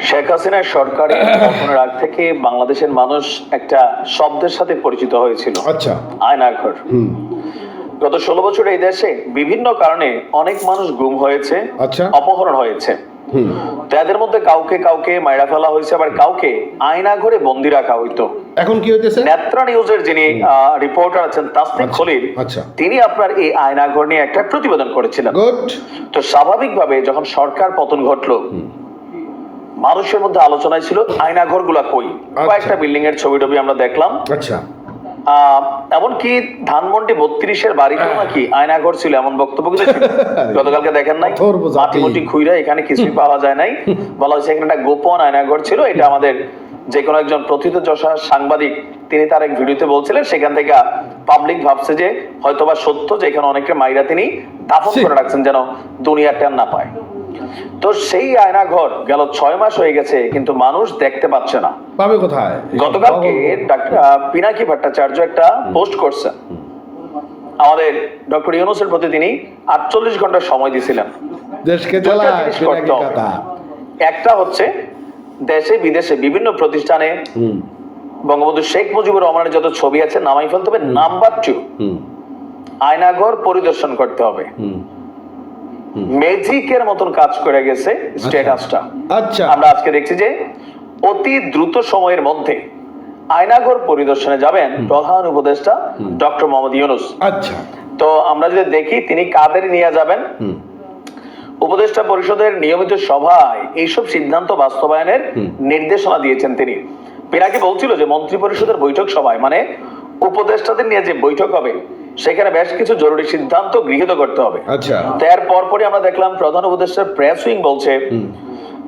শেখ হাসিনার সরকারের পতনের আগ থেকে বাংলাদেশের মানুষ একটা শব্দের সাথে পরিচিত হয়েছিল। আচ্ছা। আয়নাঘর। হুম। গত ষোলো বছর এই দেশে বিভিন্ন কারণে অনেক মানুষ গুম হয়েছে আচ্ছা। অপহরণ হয়েছে। হুম। তো এদের মধ্যে কাউকে কাউকে মাইরা ফেলা হয়েছে আবার কাউকে আয়না ঘরে বন্দি রাখা হইতো। এখন কি হইতেছে? নেত্রা নিউজের যিনি রিপোর্টার আছেন তাসনিম আচ্ছা, খলিল আচ্ছা। তিনি আপনার এই আয়না ঘর নিয়ে একটা প্রতিবেদন করেছিলেন। তো স্বাভাবিকভাবে যখন সরকার পতন ঘটলো মানুষের মধ্যে আলোচনায় ছিল আয়নাঘরগুলা কই কয়েকটা বিল্ডিং এর ছবি টবি আমরা দেখলাম। আচ্ছা। এমনকি ধানমন্ডি বত্রিশের বাড়িতেও নাকি আয়নাঘর ছিল এমন বক্তব্য কিন্তু গতকালকে দেখেন নাই। মাটি মুটি খুইরা এখানে কিছুই পাওয়া যায় নাই। বলা হয়েছে এখানে একটা গোপন আয়নাঘর ছিল এটা আমাদের যে কোনো একজন প্রথিতযশা সাংবাদিক তিনি তার এক ভিডিওতে বলছিলেন সেখান থেকে পাবলিক ভাবছে যে হয়তোবা সত্য যে এখানে অনেকের মাইরা তিনি দাফন করে রাখছেন যেন দুনিয়া টেন না পায়। তো সেই আয়নাঘর গেল ছয় মাস হয়ে গেছে কিন্তু মানুষ দেখতে পাচ্ছে না। পাবে কোথায়? গতকালকে ডাক্তার পিনাকি ভট্টাচার্য একটা পোস্ট করছেন। আমাদের ডক্টর ইউনুসের প্রতি তিনি আটচল্লিশ ঘণ্টা সময় দিয়েছিলেন দেশকে। একটা হচ্ছে দেশে বিদেশে বিভিন্ন প্রতিষ্ঠানে বঙ্গবন্ধু শেখ মুজিবুর রহমানের যত ছবি আছে নামাই ফেলতে হবে। নাম্বার টু আয়নাঘর পরিদর্শন করতে হবে। ম্যাজিকের মতন কাজ করে গেছে স্ট্যাটাসটা আচ্ছা। আমরা আজকে দেখছি যে অতি দ্রুত সময়ের মধ্যে আয়নাঘর পরিদর্শনে যাবেন প্রধান উপদেষ্টা ডক্টর মোহাম্মদ ইউনুস। আচ্ছা। তো আমরা যদি দেখি তিনি কাদের নিয়ে যাবেন? উপদেষ্টা পরিষদের নিয়মিত সভায় এইসব সিদ্ধান্ত বাস্তবায়নের নির্দেশনা দিয়েছেন তিনি। পিনাকি বলছিল যে মন্ত্রী পরিষদের বৈঠক সভায় মানে উপদেষ্টাদের নিয়ে যে বৈঠক হবে সেখানে বেশ কিছু জরুরি সিদ্ধান্ত গৃহীত করতে হবে। আচ্ছা। তো পরপরই আমরা দেখলাম প্রধান উপদেষ্টার প্রেস উইং বলছে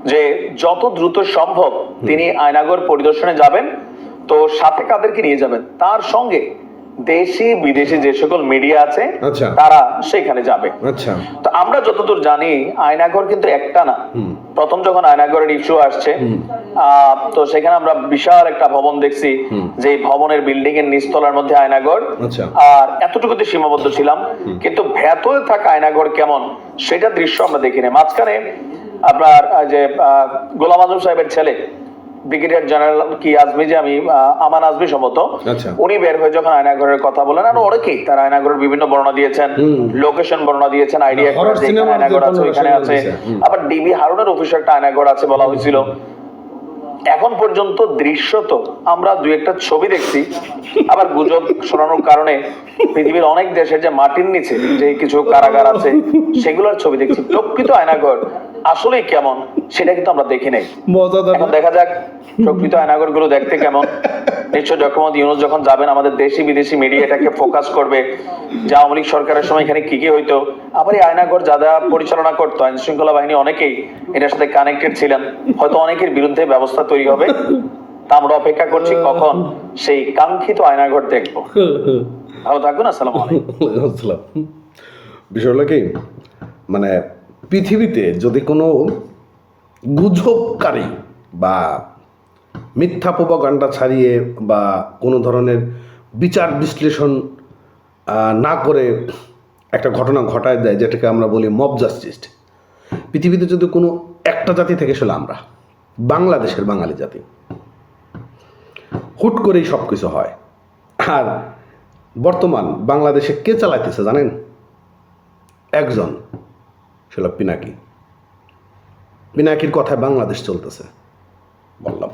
যে যত দ্রুত সম্ভব তিনি আয়নাগর পরিদর্শনে যাবেন তো সাথে কাদেরকে নিয়ে যাবেন। তার সঙ্গে দেশি বিদেশি যে সকল মিডিয়া আছে আচ্ছা। তারা সেখানে যাবে। আচ্ছা। তো আমরা যতদূর জানি আয়নাঘর কিন্তু একটা না। প্রথম যখন আয়নাঘরের ইস্যু আসছে তো সেখানে আমরা বিশাল একটা ভবন দেখছি যে ভবনের বিল্ডিং এর নিচতলার মধ্যে আয়নাঘর আচ্ছা। আর এতটুকুতে সীমাবদ্ধ ছিলাম কিন্তু ভেতরে থাকা আয়নাঘর কেমন সেটা দৃশ্য আমরা দেখিনি। মাঝখানে আপনার যে গোলাম আজম সাহেবের ছেলে ব্রিগেডিয়ার জেনারেল কি আজমি যে আমি আমান আজমি সম্ভবত আচ্ছা। উনি বের হয়ে যখন আয়নাঘরের কথা বলেন আর অনেকেই তারা আয়নাঘরের বিভিন্ন বর্ণনা দিয়েছেন লোকেশন বর্ণনা দিয়েছেন আইডিয়া আছে ওইখানে আছে। আবার ডিবি হারুনের অফিসে একটা আয়নাঘর আছে বলা হয়েছিল। এখন পর্যন্ত দৃশ্যত আমরা দু একটা ছবি দেখছি। আবার গুজব শোনানোর কারণে পৃথিবীর অনেক দেশের যে মাটির নিচে যে কিছু কারাগার আছে সেগুলোর ছবি দেখছি। প্রকৃত আয়নাঘর আসলে কেমন সেটা কিন্তু আমরা দেখি নাই। এখন দেখা যাক প্রকৃত আয়নাগরগুলো দেখতে কেমন। নিশ্চয় ডক্টর ইউনুস যখন যাবেন, আমাদের দেশি বিদেশি মিডিয়া এটাকে ফোকাস করবে। যে আওয়ামী লীগ সরকারের সময় এখানে কি কি হইতো? আবার এই আয়নাঘর যারা পরিচালনা করতো, আইন শৃঙ্খলা বাহিনী অনেকেই এটার সাথে কানেক্টেড ছিলেন। হয়তো অনেকের বিরুদ্ধে ব্যবস্থা তৈরি হবে। তা আমরা অপেক্ষা করছি কখন সেই কাঙ্ক্ষিত আয়নাঘর দেখব। ভালো থাকুন আসসালামু আলাইকুম। আসসালাম। বিষয় হলো কি? মানে পৃথিবীতে যদি কোনো গুজবকারী বা মিথ্যা প্রপাগান্ডা ছাড়িয়ে বা কোনো ধরনের বিচার বিশ্লেষণ না করে একটা ঘটনা ঘটায় দেয়, যেটাকে আমরা বলি মব জাস্টিস পৃথিবীতে যদি কোনো একটা জাতি থেকে সেটা আমরা, বাংলাদেশের বাঙালি জাতি, হুট করেই সব কিছু হয়। আর বর্তমান বাংলাদেশে কে চালাইতেছে জানেন? একজন সেটা পিনাকি। পিনাকির কথায় বাংলাদেশ চলতেছে। বললাম।